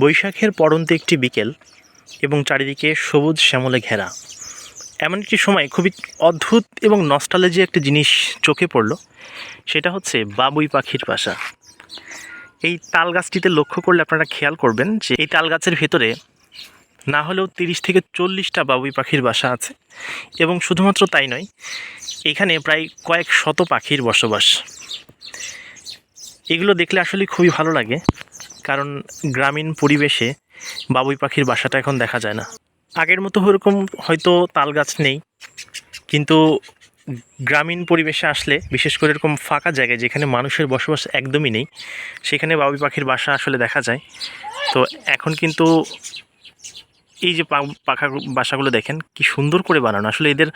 বৈশাখের পড়ন্ত একটি বিকেল এবং চারিদিকে সবুজ শ্যামলে ঘেরা। এমন একটি সময় খুবই অদ্ভুত এবং নস্টালজি একটি জিনিস চোখে পড়ল, সেটা হচ্ছে বাবুই পাখির বাসা এই তাল গাছটিতে লক্ষ্য করলে আপনারা খেয়াল করবেন যে এই তাল গাছের ভেতরে না হলেও তিরিশ থেকে চল্লিশটা বাবুই পাখির বাসা আছে এবং শুধুমাত্র তাই নয়, এখানে প্রায় কয়েক শত পাখির বসবাস। এগুলো দেখলে আসলে খুবই ভালো লাগে। কারণ গ্রামীণ পরিবেশে বাবুই পাখির বাসাটা এখন দেখা যায় না। আগের মতো ওরকম হয়তো তাল গাছ নেই, কিন্তু গ্রামীণ পরিবেশে আসলে, বিশেষ করে এরকম ফাঁকা জায়গায় যেখানে মানুষের বসবাস একদমই নেই, সেখানে বাবুই পাখির বাসা আসলে দেখা যায়। তো এখন কিন্তু এই যে পাখা বাসাগুলো দেখেন, কি সুন্দর করে বানানো। আসলে এদের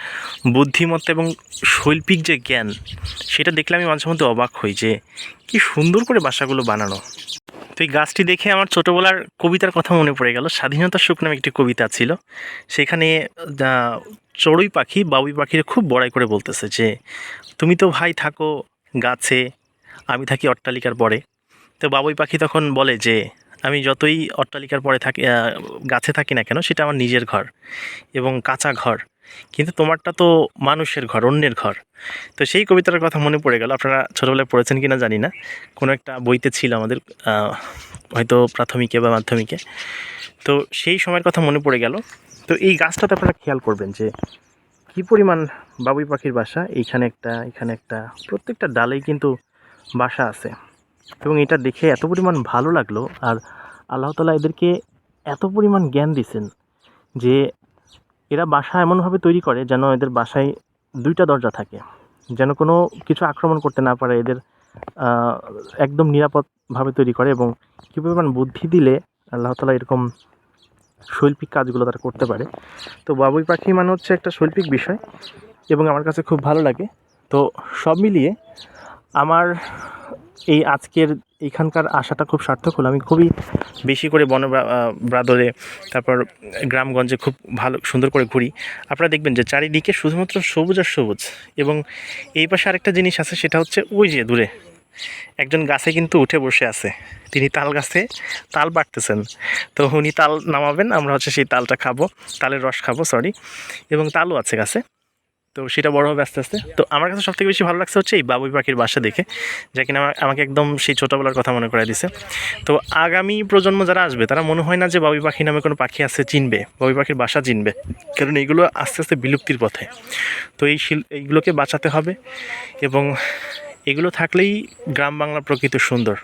বুদ্ধিমত্তা এবং শৈল্পিক যে জ্ঞান, সেটা দেখলে আমি মাঝে মধ্যে অবাক হই যে কি সুন্দর করে বাসাগুলো বানানো। তো এই গাছটি দেখে আমার ছোটোবেলার কবিতার কথা মনে পড়ে গেল। স্বাধীনতা সুখ নামে একটি কবিতা ছিল। সেখানে চড়ুই পাখি বাবুই পাখির খুব বড়াই করে বলতেছে যে, তুমি তো ভাই থাকো গাছে, আমি থাকি অট্টালিকার পরে। তো বাবুই পাখি তখন বলে যে, আমি যতই অট্টালিকার পরে থাকি গাছে থাকি না কেন, সেটা আমার নিজের ঘর এবং কাঁচা ঘর। কিন্তু তোমারটা তো মানুষের ঘর, অন্যের ঘর। তো সেই কবিতার কথা মনে পড়ে গেল। আপনারা ছোটোবেলায় পড়েছেন কি না জানি না। কোনো একটা বইতে ছিল আমাদের হয়তো প্রাথমিকে বা মাধ্যমিকে। তো সেই সময়ের কথা মনে পড়ে গেল। তো এই গাছটাতে আপনারা খেয়াল করবেন যে কী পরিমাণ বাবুই পাখির বাসা। এইখানে একটা, এখানে একটা, প্রত্যেকটা ডালেই কিন্তু বাসা আছে। এবং এটা দেখে এত পরিমাণ ভালো লাগল। আর আল্লাহ তালা এদেরকে এত পরিমাণ জ্ঞান দিছেন যে এরা বাসা এমনভাবে তৈরি করে যেন এদের বাসায় দুইটা দরজা থাকে। যেন কোনো কিছু আক্রমণ করতে না পারে, এদের একদম নিরাপদভাবে তৈরি করে এবং কী পরিমাণ বুদ্ধি দিলে আল্লাহ তালা এরকম শৈল্পিক কাজগুলো তারা করতে পারে। তো বাবুই পাখি মানে হচ্ছে একটা শৈল্পিক বিষয় এবং আমার কাছে খুব ভালো লাগে। তো সব মিলিয়ে আমার এই আজকের এখানকার আশাটা খুব সার্থক হলো আমি খুবই বেশি করে বন ব্রাদরে, তারপর গ্রামগঞ্জে খুব ভালো, সুন্দর করে ঘুরি। আপনারা দেখবেন যে চারিদিকে শুধুমাত্র সবুজ আর সবুজ। এবং এই পাশে আরেকটা জিনিস আছে, সেটা হচ্ছে ওই যে দূরে, একজন গাছে কিন্তু উঠে বসে আছে। তিনি তাল গাছে তাল বাড়তেছেন। তো উনি তাল নামাবেন, আমরা হচ্ছে সেই তালটা খাব, তালের রস খাব সরি এবং তালও আছে গাছে। তো সেটা বড় হবে আস্তে আস্তে। তো আমার কাছে সবথেকে বেশি ভালো লাগছে হচ্ছে এই বাবুই পাখির বাসা দেখে, যা কিনা আমাকে একদম সেই ছোটোবেলার কথা মনে করে দিছে। তো আগামী প্রজন্ম যারা আসবে, তারা মনে হয় না যে বাবুই পাখি নামে কোনো পাখি আছে চিনবে, বাবুই পাখির বাসা চিনবে। কারণ এইগুলো আস্তে আস্তে বিলুপ্তির পথে। তো এই শিল এইগুলোকে বাঁচাতে হবে এবং এগুলো থাকলেই গ্রাম বাংলার প্রকৃতি সুন্দর।